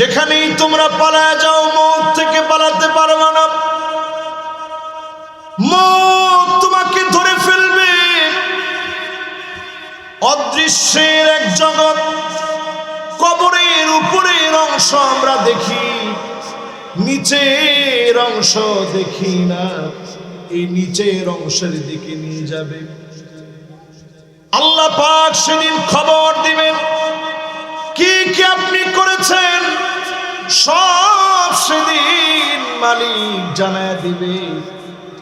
যেখানেই তোমরা পালায় যাও মত থেকে পালাতে পারবে না। তোমাকে ধরে ফেলবে। অদৃশ্যের এক জগৎ, কবরের উপরের অংশ আমরা দেখি, নিচের অংশ দেখি না। এই নিচের অংশের দিকে নিয়ে যাবে। আল্লাহ পাক সেদিন খবর দিবেন। কি কি আপনি করেছেন? সব সেদিন মালিক জানায় দিবে।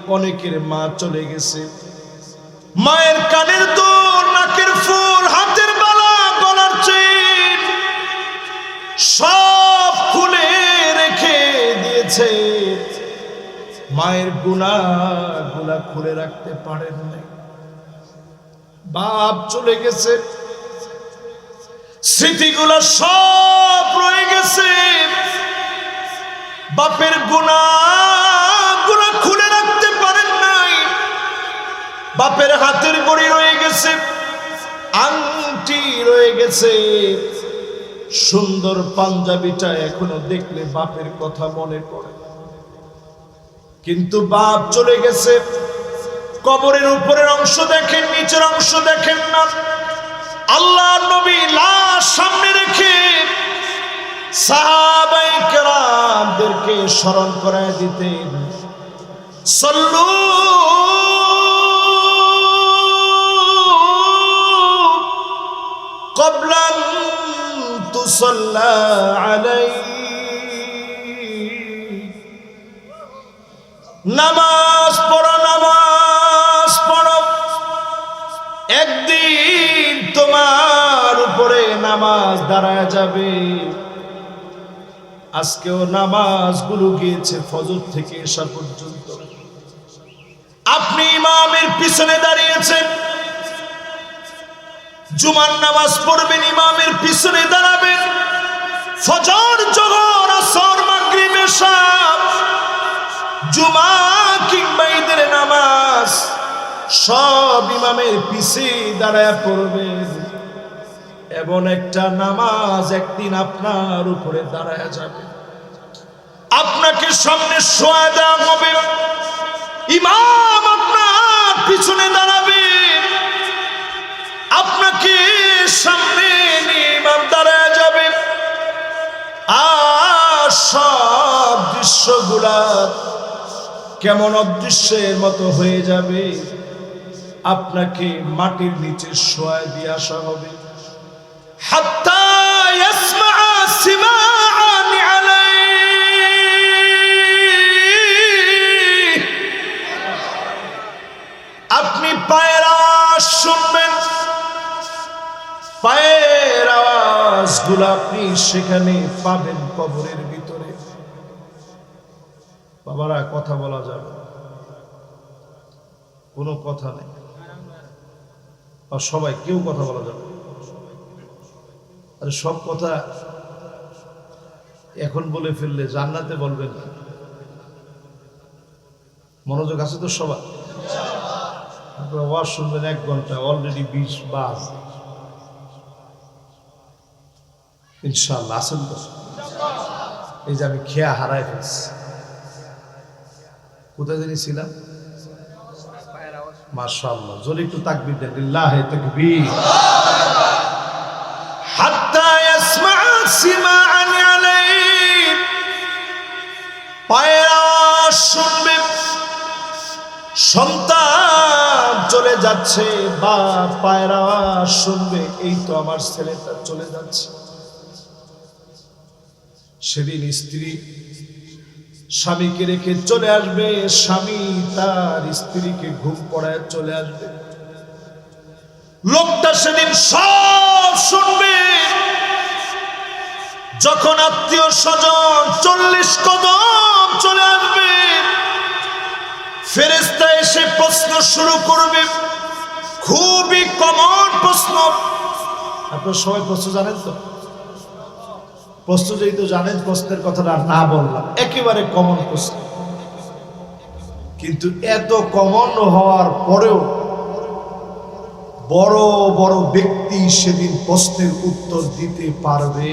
অনেকের মা চলে গেছে। মায়ের কানের দোর নাকের ফুল, হাতের বালা, গলার চেন সব খুলে রেখে দিয়েছে। মায়ের গুণা গুলা খুলে রাখতে পারেন নাই। বাপ চলে গেছে। স্মৃতিগুলো সব রয়ে গেছে। বাপের গুণা গুলা খুলে রাখতে পারেন নাই। বাপের হাতের গড়ি রয়ে গেছে, আংটি রয়ে গেছে। সুন্দর পাঞ্জাবিটা এখনও দেখলে বাপের কথা মনে পড়ে। কিন্তু বাপ চলে গেছে, কবরের উপরের অংশ দেখেন, নিচের অংশ দেখেন না। আল্লাহ নবী লাশ সামনে রেখে সাহাবাই কেরামদেরকে স্মরণ করায় দিতেন। সল্লু কবলান তুসল্লা নামাজ দাঁড়ায় যাবে। আজকেও নামাজগুলো গিয়েছে ফজর থেকে এসা পর্যন্ত। আপনি ইমামের পিছনে দাঁড়িয়েছেন। জুমার নামাজ পড়বেন, ইমামের পিছনে দাঁড়াবেন। ফজর, জোহর, আসর, মাগরিব এশা জুমা কিংবা ঈদের নামাজ সব ইমামের পিছে দাঁড়ায় পড়বেন। এমন একটা নামাজ একদিন আপনার উপরে দাঁড়ায় যাবে। আপনাকে সামনে শোয়া দেওয়া হবে। ইমাম আপনার পিছনে দাঁড়াবে। আপনাকে সামনে ইমাম দাঁড়ায় যাবে। আর সব দৃশ্যগুলা কেমন অদৃশ্যের মতো হয়ে যাবে। আপনাকে মাটির নিচে শোয়া দিয়ে আসা হবে। আপনি পায়ের শুনবেন পায়ের আপনি সেখানে পাবেন কবরের ভিতরে বাবারা, কথা বলা যাবে। কোনো কথা নেই সবাই, কেউ কথা বলা যাবে। আরে সব কথা এখন বলে ফেললে জান্নাতে বলবেন মনোযোগ আছে তো সবার? আপনারা শুনবেন এক ঘণ্টা অলরেডি বিশ বাস ইনশাল্লাহ আসেন তো। এই যে আমি খেয়া হারাই ফেলছি। কোথায় জানি ছিলাম? মাশাআল্লাহ, জোরে একটু তাকবীর দেন। তাকবীর। চলে যাচ্ছে বা পায়ের শুনবে, এই তো আমার চলে যাচ্ছে। সেদিন স্ত্রী স্বামীকে রেখে চলে আসবে, স্বামী তার স্ত্রীকে ঘুম পড়ায় চলে আসবে। লোকটা সেদিন সব শুনবে। যখন আত্মীয় স্বজন চল্লিশ কদম চলে আসবে ফেরেস্তা এসে প্রশ্ন শুরু করবে, খুবই কমন প্রশ্ন। আপনার সবাই প্রশ্ন জানেন তো? প্রশ্ন যেহেতু জানেন, প্রশ্নের কথাটা না বললাম। একেবারে কমন প্রশ্ন। কিন্তু এত কমন হওয়ার পরেও বড় বড় ব্যক্তি সেদিন প্রশ্নের উত্তর দিতে পারবে।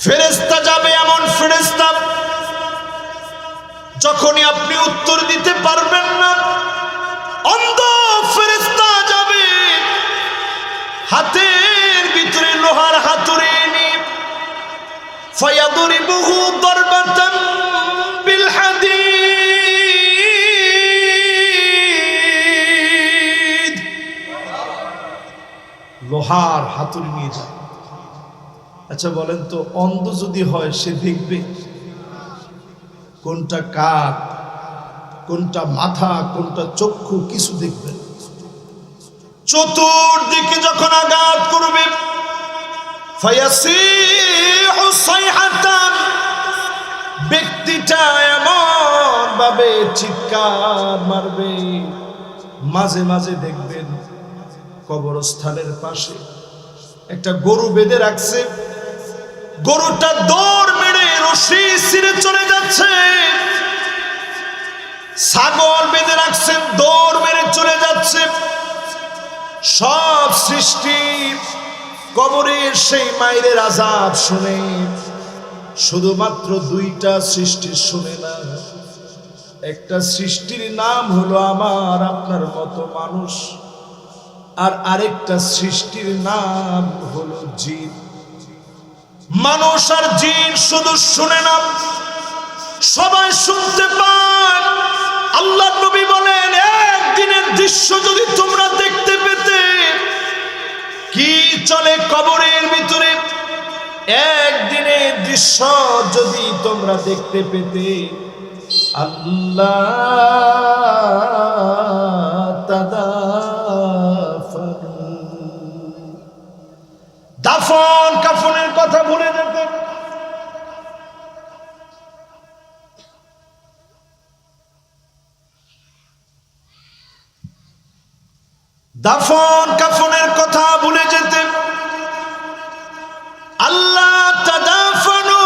ফেরেস্তা যাবে এমন ফেরেস্তা যখনই আপনি উত্তর দিতে পারবেন না, অন্ধ ফেরেস্তা যাবে। হাতের ভিতরে লোহার হাতুড়ি নিয়ে ফয়াদরিবুহু দরবাতাম বিল হাদিদ লোহার হাতুড়ি নিয়ে যায় আচ্ছা বলেন তো, অন্ধ যদি হয় সে দেখবে কোনটা কাক, কোনটা মাথা, কোনটা চক্ষু, কিছু দেখবে চতুর্দিকে যখন আঘাত করবে ব্যক্তিটা এমন ভাবে চিৎকার মারবে, মাঝে মাঝে দেখবেন কবরস্থানের পাশে একটা গরু বেঁধে রাখছে। গরুটা দৌড় মেরে রশি ছিঁড়ে চলে যাচ্ছে। ছাগল বেঁধে রাখছেন দৌড় মেরে চলে যাচ্ছে। সব সৃষ্টি কবরের সেই মায়ের আজাব শুনে। শুধুমাত্র দুইটা সৃষ্টি শুনে না, একটা সৃষ্টির নাম হলো আমার, আপনার মতো মানুষ। আর আরেকটা সৃষ্টির নাম হলো জিন মানুষ আর জিন শুধু শুনে না, সবাই শুনতে পান। আল্লাহ নবী বলেন, একদিনের দৃশ্য যদি তোমরা দেখতে পেতে, কি চলে কবরের ভিতরে? একদিনের দৃশ্য যদি তোমরা দেখতে পেতে, আল্লাহ তাদাফানু কথা ভুলে যেতে দাফন কাফনের কথা ভুলে যেতেন আল্লাহ তাদাফানু।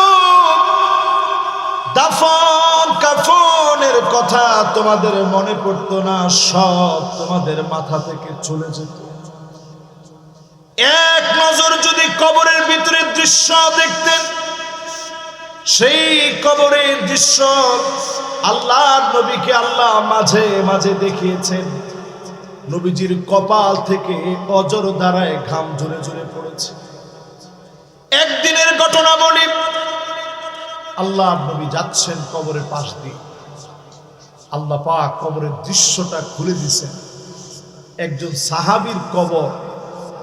দাফন কাফনের কথা তোমাদের মনে পড়তো না, সব তোমাদের মাথা থেকে চলে যেত। এক নজর যদি কবরের ভিতরে দৃশ্য দেখতেন, সেই কবরের দৃশ্য আল্লাহ নবীকে আল্লাহ মাঝে মাঝে দেখিয়েছেন। নবীজির কপাল থেকে অজর দ্বারায় ঘাম ঝরে ঝরে পড়েছে। একদিনের ঘটনা বলি আল্লাহ নবী যাচ্ছেন কবরের পাশ দিয়ে। আল্লাহ পাক কবরের দৃশ্যটা খুলে দিছেন একজন সাহাবীর কবর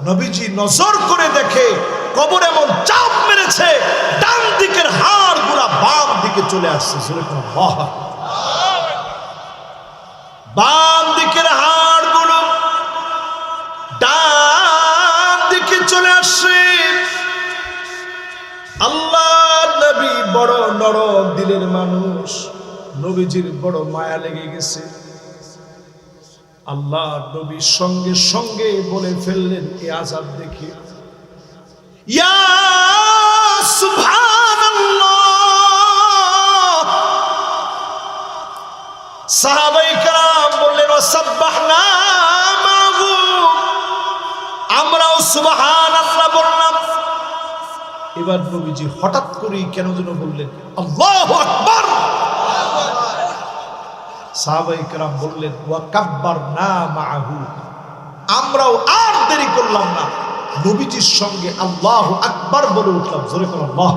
নবীজি নজর করে দেখে কবর এমন চাপ মেরেছে, ডান দিকের হাড়গুলা বাম দিকে চলে আসছে বাম দিকের হাড়গুলো ডান দিকে চলে আসছে। আল্লাহ নবী বড় নরম দিলের মানুষ, নবীজির বড় মায়া লেগে গেছে। আল্লাহ নবীর সঙ্গে সঙ্গে বলে ফেললেন, এ আজাব দেখে। এবার নবীজি হঠাৎ করেই কেন যেন বললেন, আল্লাহু আকবার! সাহাবাই কারাম বললেন, ওয়া কাব্বার না মাহু আমরাও আর দেরি করলাম না। নবীজির সঙ্গে আল্লাহ আকবার বলে উঠলাম, জোরে আল্লাহ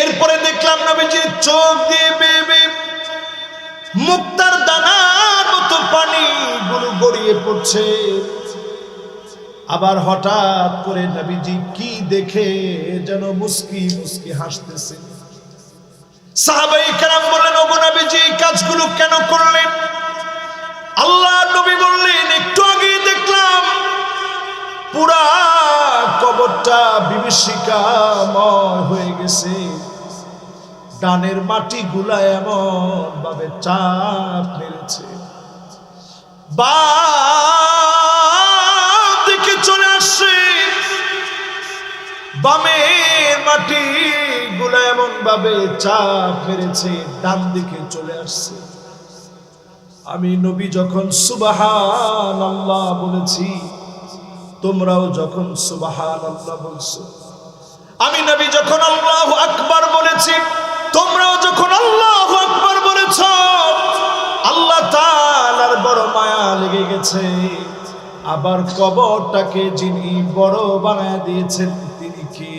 এরপরে দেখলাম নবীজির চোখ দিয়ে বেয়ে মুক্তার দানার মতো পানি গুলো গড়িয়ে পড়ছে। আবার হঠাৎ করে নবীজি কি দেখে যেন মুস্কি মুস্কি হাসতেছে। সাহাবাই কেরাম বললেন ওগো কবরটা বিভীষিকাময় হয়ে গেছে। ডানের মাটি গুলা এমন ভাবে চাপ মেরেছে। দিকে চলে আসছে। বামের মাটি গুলা এমন ভাবে চাপ মেরেছে, ডান দিকে চলে আসছে। আমি নবী যখন সুবাহান বলেছি তোমরাও যখন সুবাহান আল্লাহ বলছো। আমি নবী যখন আল্লাহ আকবার বলেছি, তোমরাও যখন আল্লাহ আকবার বলেছ, আল্লাহ তালার বড় মায়া লেগে গেছে। আবার কবরটাকে যিনি বড় বানায় দিয়েছেন, তিনি কি?